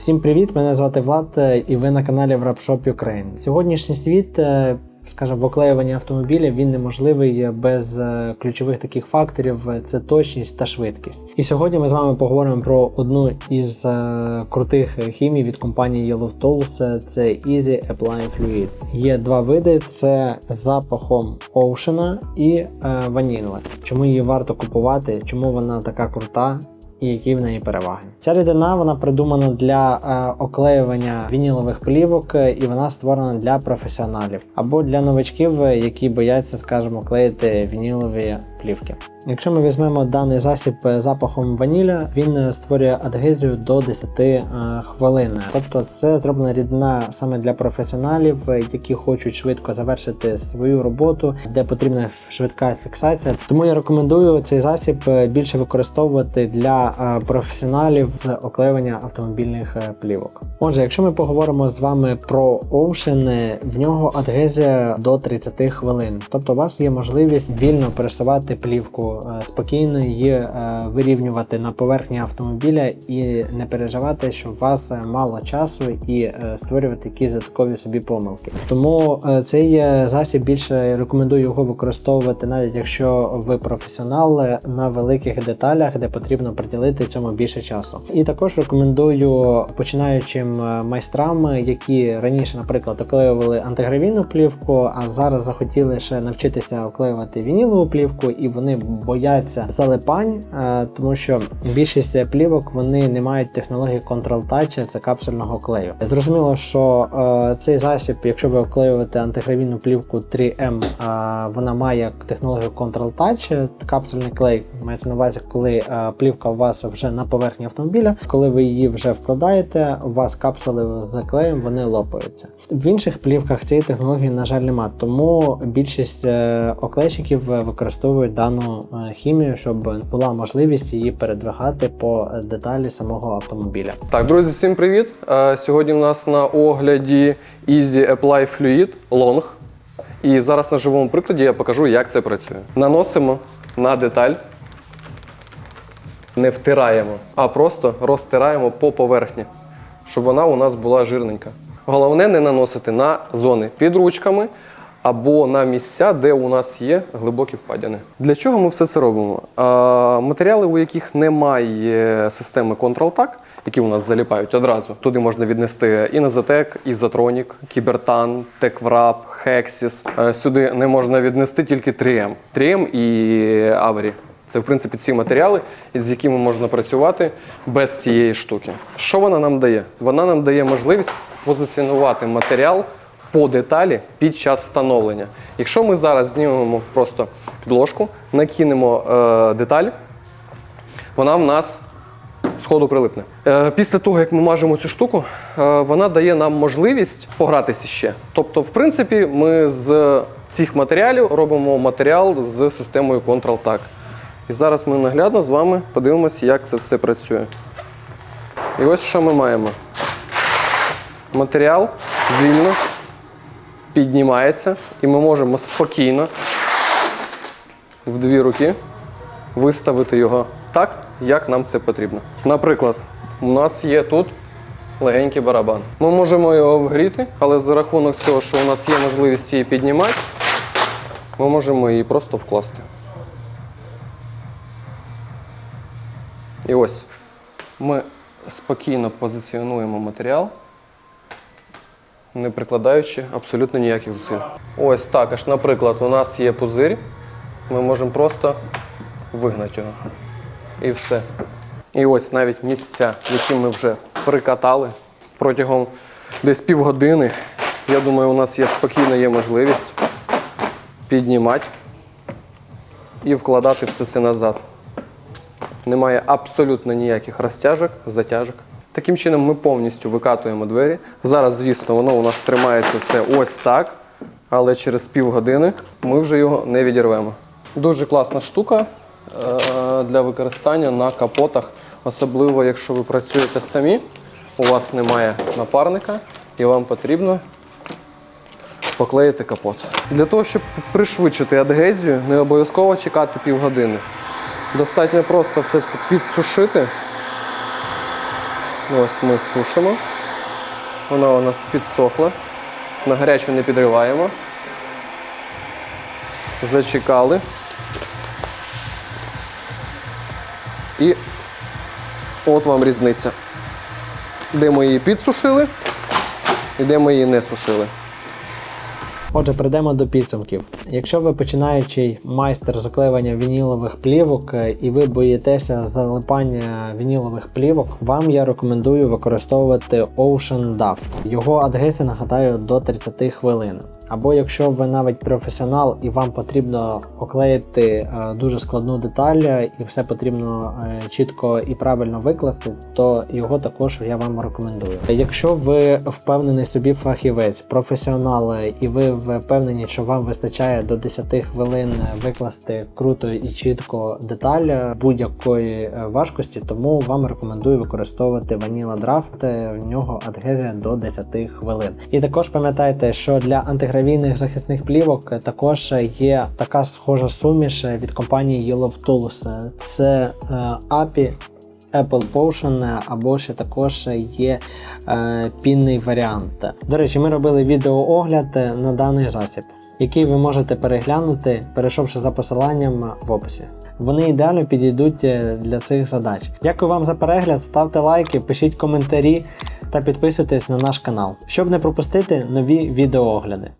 Всім привіт! Мене звати Влад, е, і ви на каналі WrapShop Ukraine. Сьогоднішній світ, е, скажімо, в оклеюванні автомобіля він неможливий без е, ключових таких факторів: це точність та швидкість. І сьогодні ми з вами поговоримо про одну із крутих хімій від компанії Yellow Tools. Це Easy Apply Fluid. Є два види: це запахом Ocean і е, Чому її варто купувати? Чому вона така крута? І які в неї переваги. Ця рідина вона придумана для е, оклеювання вінілових плівок, е, і вона створена для професіоналів або для новачків, е, які бояться, скажімо, клеїти вінілові плівки. Якщо ми візьмемо даний засіб запахом ваніля, він е, створює адгезію до 10 е, хвилин. Тобто це зроблена рідина саме для професіоналів, е, які хочуть швидко завершити свою роботу, де потрібна швидка фіксація. Тому я рекомендую цей засіб е, більше використовувати для е, професіоналів з оклеювання автомобільних е, плівок. Отже, якщо ми поговоримо з вами про Ocean, е, в нього адгезія до 30 хвилин. Тобто у вас є можливість вільно пересувати плівку е, спокійно її е, вирівнювати на поверхні автомобіля і не переживати, що у вас е, мало часу і створювати якісь додаткові собі помилки. Тому цей засіб більше рекомендую його використовувати, навіть якщо ви професіонал на великих деталях, де потрібно приділити цьому більше часу. І також рекомендую починаючим майстрам, які раніше, наприклад, оклеювали антигравійну плівку, а зараз захотіли ще навчитися оклеювати вінілову плівку, і вони бояться залипань, е, тому що більшість плівок вони не мають технології Control Touch, це капсульного клею. Зрозуміло, що е, цей засіб, якщо ви оклеюєте антигравійну плівку 3M, е, вона має технологію Control Touch, капсульний клей мається на увазі, коли плівка у вас вже на поверхні автомобіля, коли ви її вже вкладаєте, у вас капсули з клеєм вони лопаються. В інших плівках цієї технології, на жаль, нема, тому більшість оклейщиків використовують дану е, хімію, щоб була можливість її передвигати по деталі самого автомобіля. Так, друзі, всім привіт! Е, Сьогодні у нас на огляді Easy Apply Fluid Long. І зараз на живому прикладі я покажу, як це працює. Наносимо на деталь, не втираємо, а просто розтираємо по поверхні, щоб вона у нас була жирненька. Головне не наносити на зони під ручками або на місця, де у нас є глибокі впадини. Для чого ми все це робимо? А, матеріали, у яких немає системи Control-TAC, які у нас заліпають одразу. Туди можна віднести Інозотек, Ізотронік, Кібертан, Текврап, Хексіс. Е, Сюди не можна віднести тільки 3М. 3М і Авері. Це, в принципі, ці матеріали, з якими можна працювати без цієї штуки. Що вона нам дає? Вона нам дає можливість позиціонувати матеріал по деталі під час встановлення. Якщо ми зараз знімемо просто підложку, накинемо е, деталь, вона в нас сходу прилипне. Е, після того, як ми мажемо цю штуку, е, вона дає нам можливість погратися ще. Тобто, в принципі, ми з цих матеріалів робимо матеріал з системою Control-TAC. І зараз ми наглядно з вами подивимося, як це все працює. І ось що ми маємо. Матеріал вільно піднімається, і ми можемо спокійно в дві руки виставити його так, як нам це потрібно. Наприклад, у нас є тут легенький барабан. Ми можемо його вгріти, але за рахунок цього, що у нас є можливість її піднімати, ми можемо її просто вкласти. І ось ми спокійно позиціонуємо матеріал, не прикладаючи абсолютно ніяких зусиль. Ось також, наприклад, у нас є пузир, ми можемо просто вигнати його. І все. І ось навіть місця, які ми вже прикатали протягом десь півгодини. Я думаю, у нас є спокійно є можливість піднімати і вкладати все це назад. Немає абсолютно ніяких розтяжок, затяжок. Таким чином ми повністю викатуємо двері. Зараз, звісно, воно у нас тримається все ось так, але через півгодини ми вже його не відірвемо. Дуже класна штука е, для використання на капотах, особливо якщо ви працюєте самі, у вас немає напарника і вам потрібно поклеїти капот. Для того, щоб пришвидшити адгезію, не обов'язково чекати півгодини. Достатньо просто все це підсушити Ось ми сушимо. Вона у нас підсохла. На гарячу не підриваємо. Зачекали. І от вам різниця. Де ми її підсушили і де ми її не сушили. Отже, прийдемо до підсумків. Якщо ви починаючий майстер з оклеювання вінілових плівок е, і ви боїтеся залипання вінілових плівок, вам я рекомендую використовувати Ocean Daft. Його адгезія, нагадаю, до 30 хвилин. Або якщо ви навіть професіонал і вам потрібно оклеїти е, дуже складну деталь е, і все потрібно е, чітко і правильно викласти, то його також я вам рекомендую. Якщо ви впевнений собі фахівець, професіонал, і ви впевнені, що вам вистачає до 10 хвилин викласти круто і чітко деталь будь-якої важкості, тому вам рекомендую використовувати Draft. Е, В нього адгезія до 10 хвилин. І також пам'ятайте, що для антигравійних захисних плівок е, також є така схожа суміш е, від компанії Yellow Tools. Е, Це е, API Apple Potion, е, або ще також є е, пінний варіант. До речі, ми робили відеоогляд е, на даний засіб, який ви можете переглянути, перейшовши за посиланням в описі. Вони ідеально підійдуть е, для цих задач. Дякую вам за перегляд, ставте лайки, пишіть коментарі та підписуйтесь на наш канал, щоб не пропустити нові відеоогляди.